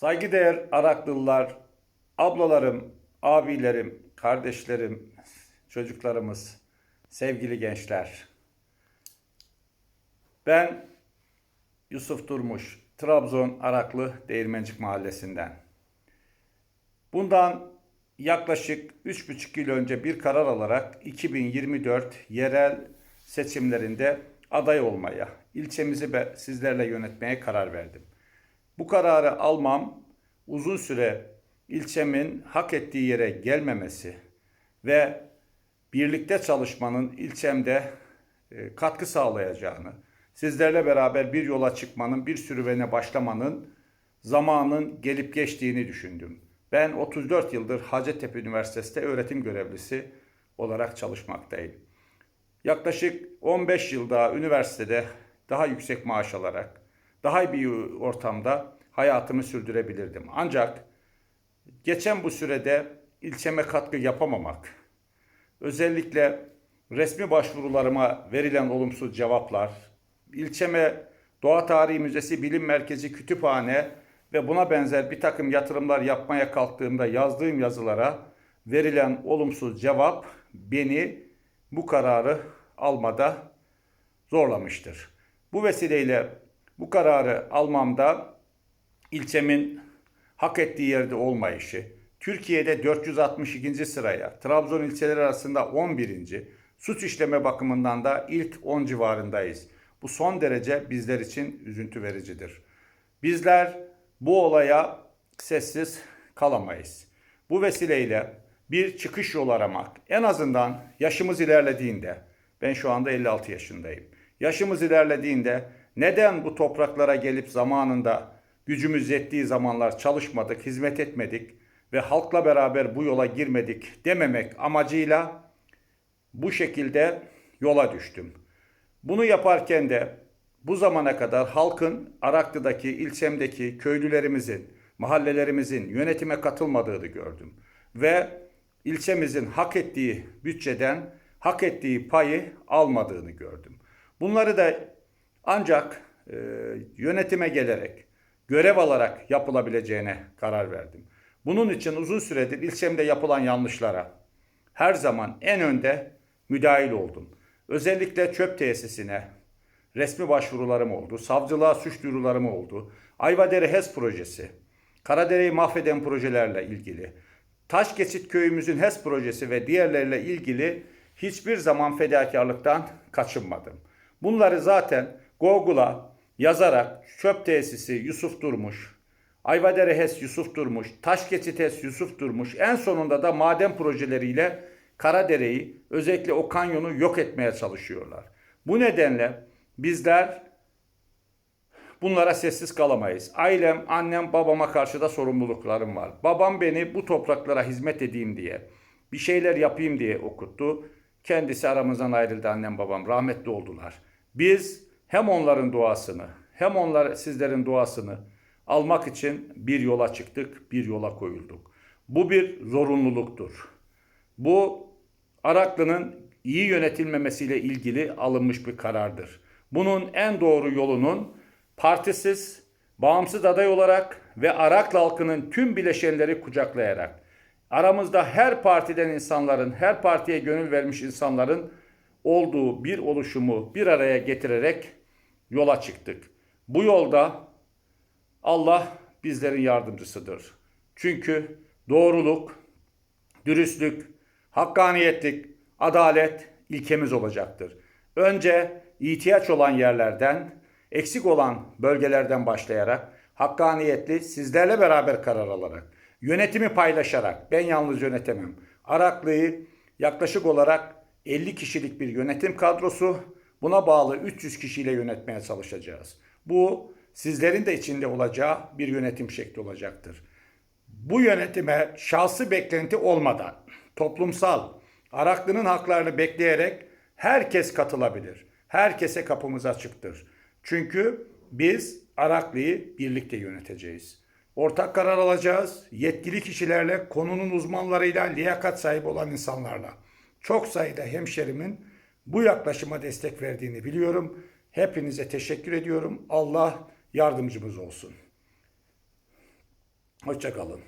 Saygıdeğer Araklılar, ablalarım, abilerim, kardeşlerim, çocuklarımız, sevgili gençler. Ben Yusuf Durmuş, Trabzon Araklı Değirmencik Mahallesi'nden. Bundan yaklaşık 3,5 yıl önce bir karar alarak 2024 yerel seçimlerinde aday olmaya, ilçemizi sizlerle yönetmeye karar verdim. Bu kararı almam uzun süre ilçemin hak ettiği yere gelmemesi ve birlikte çalışmanın ilçemde e, katkı sağlayacağını, sizlerle beraber bir yola çıkmanın, bir sürüvene başlamanın zamanın gelip geçtiğini düşündüm. Ben 34 yıldır Hacettepe Üniversitesi'nde öğretim görevlisi olarak çalışmaktayım. Yaklaşık 15 yıl üniversitede daha yüksek maaş alarak, daha iyi bir ortamda hayatımı sürdürebilirdim. Ancak geçen bu sürede ilçeme katkı yapamamak, özellikle resmi başvurularıma verilen olumsuz cevaplar, ilçeme Doğa Tarihi Müzesi, Bilim Merkezi, Kütüphane ve buna benzer bir takım yatırımlar yapmaya kalktığımda yazdığım yazılara verilen olumsuz cevap beni bu kararı almada zorlamıştır. Bu vesileyle bu kararı almamda ilçemin hak ettiği yerde olmayışı, Türkiye'de 462. sıraya, Trabzon ilçeleri arasında 11. suç işleme bakımından da ilk 10 civarındayız. Bu son derece bizler için üzüntü vericidir. Bizler bu olaya sessiz kalamayız. Bu vesileyle bir çıkış yolu aramak, en azından yaşımız ilerlediğinde, ben şu anda 56 yaşındayım. Yaşımız ilerlediğinde neden bu topraklara gelip zamanında gücümüz yettiği zamanlar çalışmadık, hizmet etmedik ve halkla beraber bu yola girmedik dememek amacıyla bu şekilde yola düştüm. Bunu yaparken de bu zamana kadar halkın Araklı'daki, ilçemdeki köylülerimizin, mahallelerimizin yönetime katılmadığını gördüm. Ve ilçemizin hak ettiği bütçeden hak ettiği payı almadığını gördüm. Bunları da ancak e, yönetime gelerek, görev alarak yapılabileceğine karar verdim. Bunun için uzun süredir ilçemde yapılan yanlışlara her zaman en önde müdahil oldum. Özellikle çöp tesisine resmi başvurularım oldu. Savcılığa suç duyurularım oldu. Ayvadere HES projesi, Karadere'yi mahveden projelerle ilgili, Taş Geçit köyümüzün HES projesi ve diğerleriyle ilgili hiçbir zaman fedakarlıktan kaçınmadım. Bunları zaten Google'a yazarak çöp tesisi Yusuf Durmuş, Ayvadere HES Yusuf Durmuş, Taş Geçit HES Yusuf Durmuş, en sonunda da maden projeleriyle Karadere'yi özellikle o kanyonu yok etmeye çalışıyorlar. Bu nedenle bizler bunlara sessiz kalamayız. Ailem, annem, babama karşı da sorumluluklarım var. Babam beni bu topraklara hizmet edeyim diye, bir şeyler yapayım diye okuttu. Kendisi aramızdan ayrıldı annem babam, rahmetli oldular. Biz hem onların duasını, hem onlar sizlerin duasını almak için bir yola çıktık, bir yola koyulduk. Bu bir zorunluluktur. Bu Araklı'nın iyi yönetilmemesiyle ilgili alınmış bir karardır. Bunun en doğru yolunun partisiz, bağımsız aday olarak ve Araklı halkının tüm bileşenleri kucaklayarak aramızda her partiden insanların, her partiye gönül vermiş insanların olduğu bir oluşumu bir araya getirerek yola çıktık. Bu yolda Allah bizlerin yardımcısıdır. Çünkü doğruluk, dürüstlük, hakkaniyetlik, adalet ilkemiz olacaktır. Önce ihtiyaç olan yerlerden, eksik olan bölgelerden başlayarak hakkaniyetli sizlerle beraber karar alarak, yönetimi paylaşarak, ben yalnız yönetemem. Araklı'yı yaklaşık olarak 50 kişilik bir yönetim kadrosu, buna bağlı 300 kişiyle yönetmeye çalışacağız. Bu sizlerin de içinde olacağı bir yönetim şekli olacaktır. Bu yönetime şahsi beklenti olmadan toplumsal Araklı'nın haklarını bekleyerek herkes katılabilir. Herkese kapımız açıktır. Çünkü biz Araklı'yı birlikte yöneteceğiz. Ortak karar alacağız. Yetkili kişilerle, konunun uzmanlarıyla, liyakat sahibi olan insanlarla. Çok sayıda hemşerimin bu yaklaşıma destek verdiğini biliyorum. Hepinize teşekkür ediyorum. Allah yardımcımız olsun. Hoşçakalın.